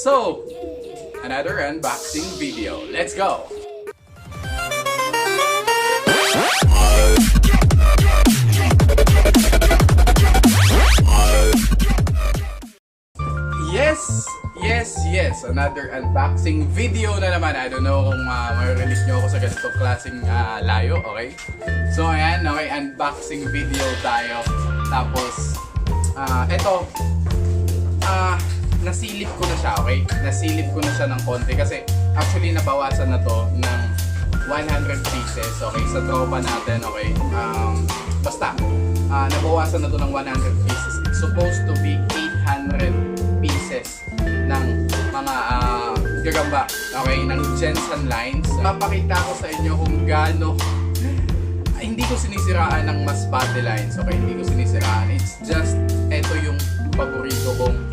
So, another unboxing video. Let's go! Yes! Yes, yes! Another unboxing video na naman. I don't know kung uh, may-release nyo ako sa ganitong klaseng ah, layo, okay? So, ayan, okay, unboxing video tayo. Tapos, ah, eto, ah, nasilip ko na siya, okay? Nasilip ko na siya ng konti kasi actually nabawasan na to ng 100 pieces, okay? Sa tropa natin, okay? Um, basta, ah, nabawasan na to ng 100 pieces. It's supposed to be 800 pieces ng mga ah, gagamba, okay? Ng Jensen lines. Papakita ko sa inyo kung gaano ay, hindi ko sinisiraan ng mas body lines, okay? Hindi ko sinisiraan. It's just, eto yung paborito kong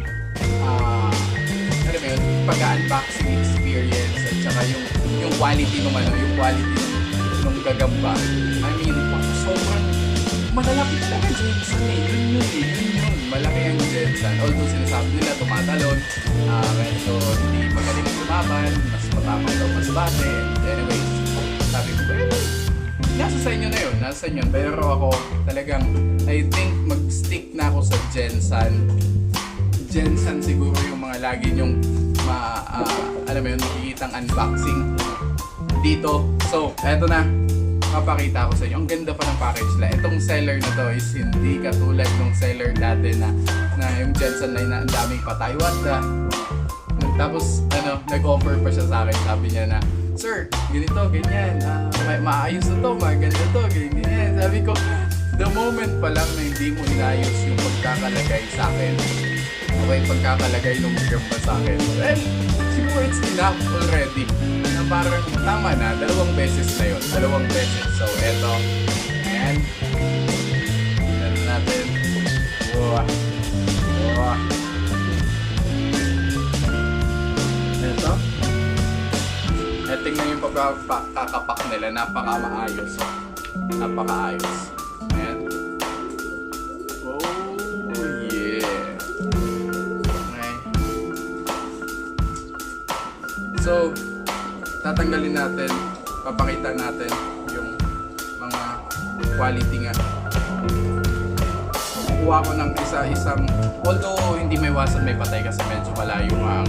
pag-unboxing experience at saka yung yung quality ng ano, yung quality ng, gagamba. I mean, sobrang malalapit lang ang Jensen eh. Yun yun eh, yun yun. Malaki ang Jensen. Although sinasabi nila tumatalon, ah medyo hindi magaling lumaban, mas matapang daw mas bate. Anyways, sabi ko, well, nasa sa inyo na yun, nasa sa inyo. Pero ako talagang, I think mag-stick na ako sa Jensen. Jensen siguro yung mga lagi nyong ma, ah, alam mo yun, makikitang unboxing dito. So, eto na. Papakita ko sa inyo. Ang ganda pa ng package nila. Itong seller na to is hindi katulad ng seller dati na, na yung Jensen na ang daming patay. What the? Tapos, ano, nag-offer pa siya sa akin. Sabi niya na, Sir, ganito, ganyan. Ah, may, maayos na to, maganda to, ganyan. Sabi ko, the moment pa lang na hindi mo inayos yung pagkakalagay sa akin, okay, pagkakalagay ng magamba sa akin, well, siguro it's enough already. Na parang tama na, dalawang beses na yun. Dalawang beses. So, eto. Ayan. Tignan natin. Wow. Wow. Ito. Eh, tingnan yung pagkakapak nila. Napaka-maayos. Oh. Napaka-ayos. Ayan. So, tatanggalin natin, papakita natin yung mga quality nga. Kukuha ko ng isa-isang, although hindi may wasan may patay kasi medyo malayo ang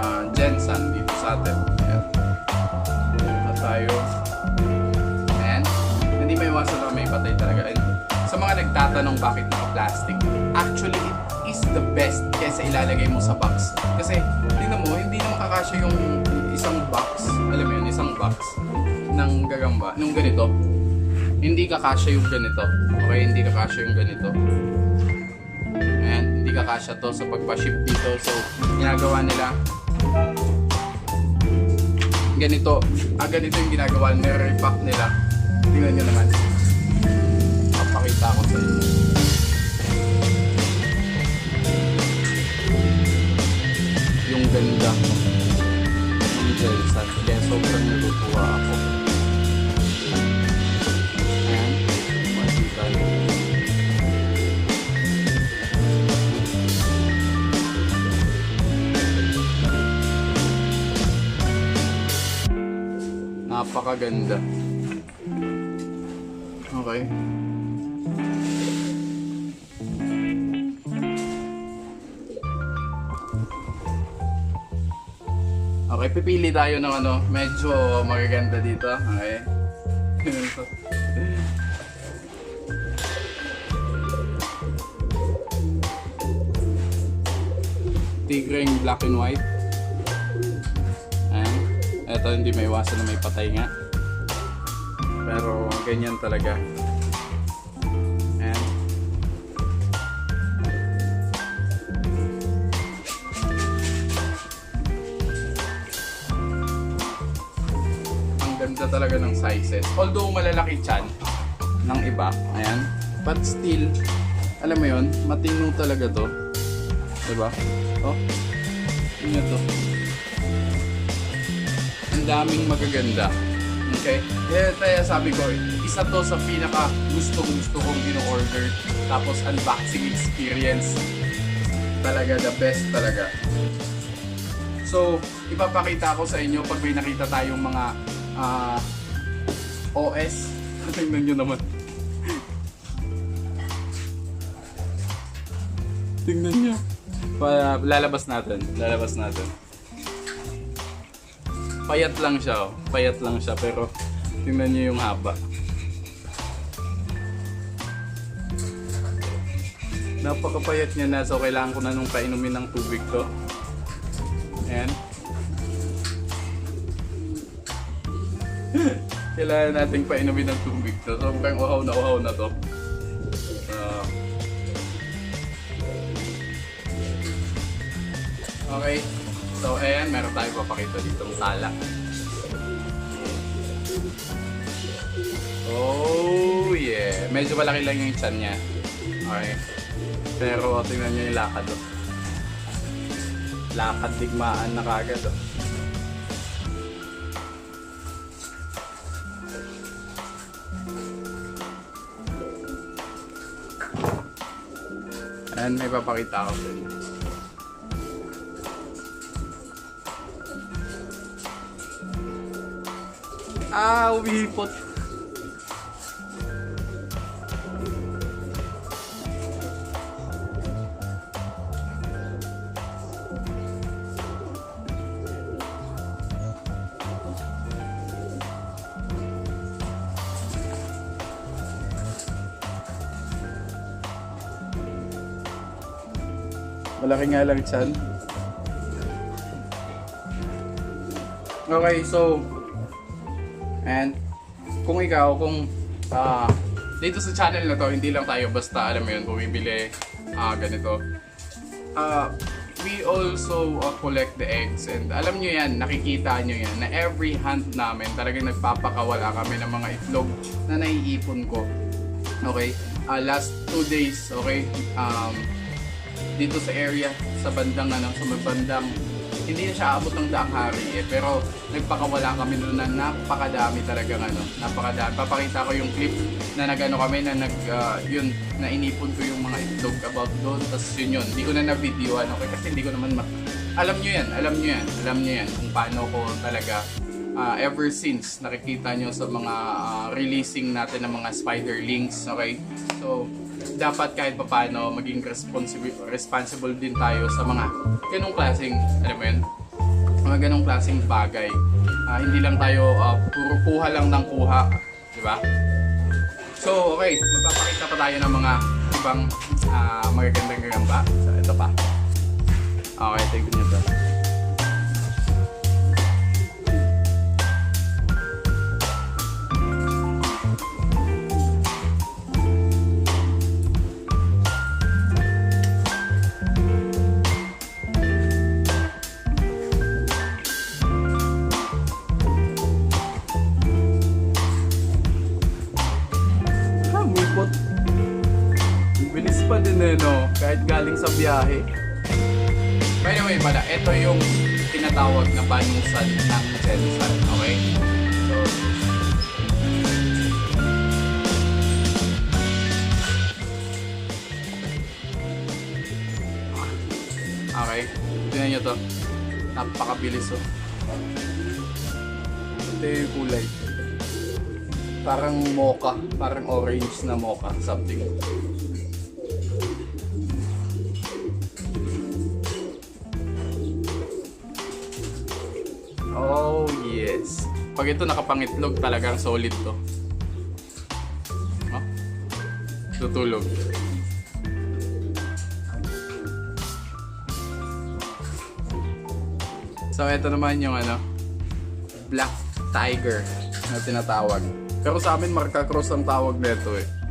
ah, Jensen dito sa atin. Ayan. At tayo. Ayan. Hindi may wasan na may patay talaga. And sa mga nagtatanong bakit naka-plastic, actually is the best kaysa ilalagay mo sa box. Kasi, tingnan mo, hindi naman kakasya yung isang box, alam mo yun, isang box ng gagamba, nung ganito. Hindi kakasya yung ganito. Okay, hindi kakasya yung ganito. Ayan, hindi kakasya to sa pagpa-ship dito. So, ginagawa nila ganito. Ah, ganito yung ginagawa. Nire-repack nila. Tingnan nyo naman. Papakita ko sa inyo. Ganda ng Jelsan. Kaya sobrang natutuwa ako. Ayan. Makikita nyo. Napakaganda. Okay. Okay, pipili tayo ng ano, medyo magaganda dito. Okay. Tigre yung black and white. Ayan. Ito hindi may iwasan na may patay nga. Pero ganyan talaga. Talaga ng sizes. Although malalaki chan ng iba. Ayan. But still, alam mo yon matino talaga to. Diba? Oh. Tingnan to. Ang daming magaganda. Okay? Kaya, kaya sabi ko, isa to sa pinaka gusto gusto kong in-order. Tapos unboxing experience. Talaga, the best talaga. So, ipapakita ko sa inyo pag may nakita tayong mga ah, OS. Tingnan nyo naman. Tingnan nyo. Pa, lalabas natin. Lalabas natin. Payat lang siya. Oh. Payat lang siya. Pero tingnan nyo yung haba. Napakapayat niya na. So kailangan ko na nung painumin ng tubig to. Ayan. kailangan nating painumin ng tubig to. Sobrang uhaw na uhaw na to. Ah. okay. So, ayan, meron tayong papakita dito ng tala. Oh, yeah. Medyo malaki lang yung chan niya. Okay. Pero tingnan niyo yung lakad oh. Lakad digmaan na kagad oh. Ayan, may papakita ako sa inyo. Ah, umipot. Malaki nga lang chan. Okay, so and kung ikaw kung ah dito sa channel na to hindi lang tayo basta alam mo yun bumibili ah ganito. Ah we also uh, collect the eggs and alam nyo yan, nakikita nyo yan na every hunt namin talagang nagpapakawala kami ng mga itlog na naiipon ko. Okay? Ah, last two days, okay? Um, dito sa area sa bandang ano sa bandang hindi na siya abot ng daang hari eh pero nagpakawala kami noon na napakadami talaga ano napakadami. Papakita ko yung clip na nagano kami na nag ah, yun na inipon ko yung mga itlog about doon. Tapos yun yun hindi ko na na video ano kasi hindi ko naman ma- alam nyo yan alam nyo yan alam nyo yan kung paano ko talaga ah, ever since nakikita nyo sa mga ah, releasing natin ng mga spiderlings okay? So dapat kahit papaano maging responsible responsible din tayo sa mga ganong klaseng alam mo yun? Mga ganong klaseng bagay. Ah, hindi lang tayo ah, puro kuha lang ng kuha di ba? So okay magpapakita pa tayo ng mga ibang ah, magagandang gagamba. So ito pa. Okay take nyo to no? Kahit galing sa biyahe. By the way pala, ito yung tinatawag na panusan ng Jensen, okay? So, Okay, tingnan nyo to. Napakabilis oh. Ito yung kulay. Parang mocha, parang orange na mocha, something. Oh, yes. Pag ito nakapangitlog, talagang solid to. Oh? Tutulog. So, ito naman yung ano, Black Tiger na tinatawag. Pero sa amin, Marca Cross ang tawag nito eh.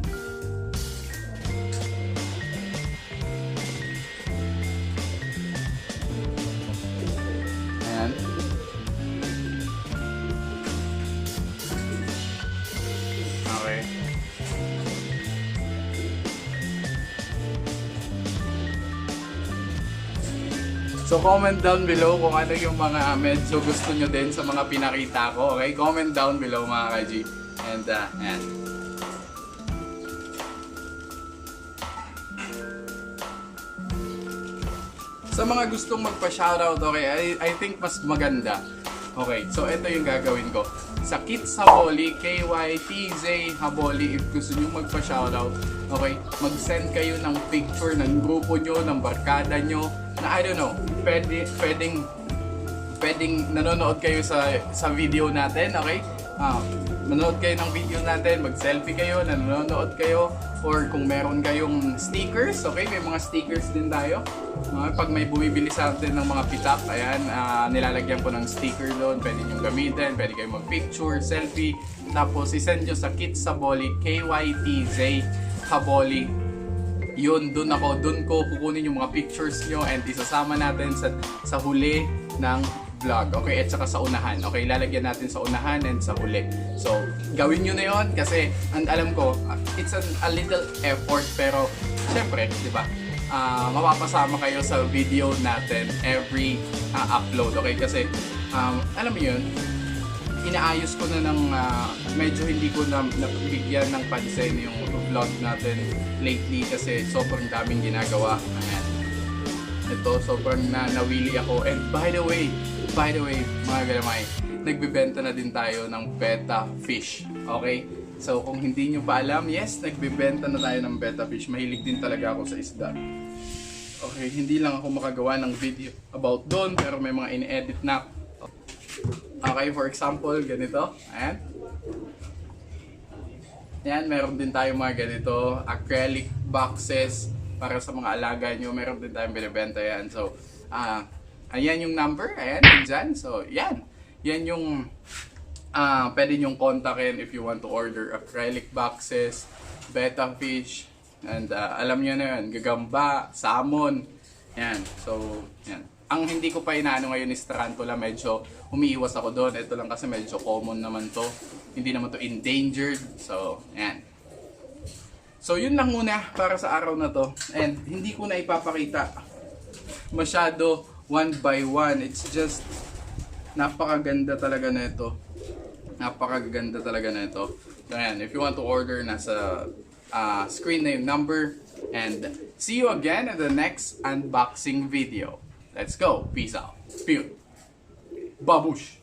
So comment down below kung ano yung mga medyo gusto nyo din sa mga pinakita ko. Okay? Comment down below mga kaji. And uh, ayan. Sa mga gustong magpa-shoutout, okay, I, I think mas maganda. Okay, so ito yung gagawin ko. Sa Kids Haboli, KYTZ Haboli, if gusto nyo magpa-shoutout, okay, mag-send kayo ng picture ng grupo nyo, ng barkada nyo, na I don't know, pwede, pwedeng pwedeng nanonood kayo sa sa video natin, okay? Ah, manonood kayo ng video natin, mag-selfie kayo, nanonood kayo, or kung meron kayong stickers, okay? May mga stickers din tayo. Ah, pag may bumibili sa atin ng mga pitak, ayan, ah, nilalagyan ko ng sticker doon, pwede nyo gamitin, pwede kayo mag-picture, selfie, tapos isend nyo sa Kids Saboli, KYTZ Haboli, yun, dun ako, dun ko kukunin yung mga pictures nyo and isasama natin sa, sa huli ng vlog. Okay, at saka sa unahan. Okay, lalagyan natin sa unahan and sa huli. So, gawin nyo na yon kasi ang alam ko, uh, it's an, a little effort pero syempre, di ba? ah, mapapasama kayo sa video natin every ah, upload. Okay, kasi um, alam mo yun, inaayos ko na ng ah, medyo hindi ko na nabigyan ng pansin yung vlog natin lately kasi sobrang daming ginagawa. Ayan. Ito, sobrang na nawili ako. And by the way, by the way, mga galamay, nagbebenta na din tayo ng beta fish. Okay? So, kung hindi nyo pa alam, yes, nagbebenta na tayo ng beta fish. Mahilig din talaga ako sa isda. Okay, hindi lang ako makagawa ng video about doon, pero may mga in-edit na Okay, for example, ganito. Ayan. Ayan, meron din tayo mga ganito, acrylic boxes para sa mga alaga nyo. Meron din tayong binibenta yan. So, ah, ayan yung number. Ayan, dyan. So, yan. Yan yung ah pwede nyong kontakin if you want to order acrylic boxes, betta fish, and ah, alam nyo na yun, gagamba, salmon. Yan. So, yan. Ang hindi ko pa inaano ngayon is tarantula, medyo umiiwas ako doon. Ito lang kasi medyo common naman to. Hindi naman to endangered. So, yan. So, yun lang muna para sa araw na to. And hindi ko na ipapakita masyado one by one. It's just napakaganda talaga na ito. Napakaganda talaga na ito. So, ayan. If you want to order, nasa uh, screen na yung number. And see you again in the next unboxing video. Let's go. Peace out. Pew. Babush.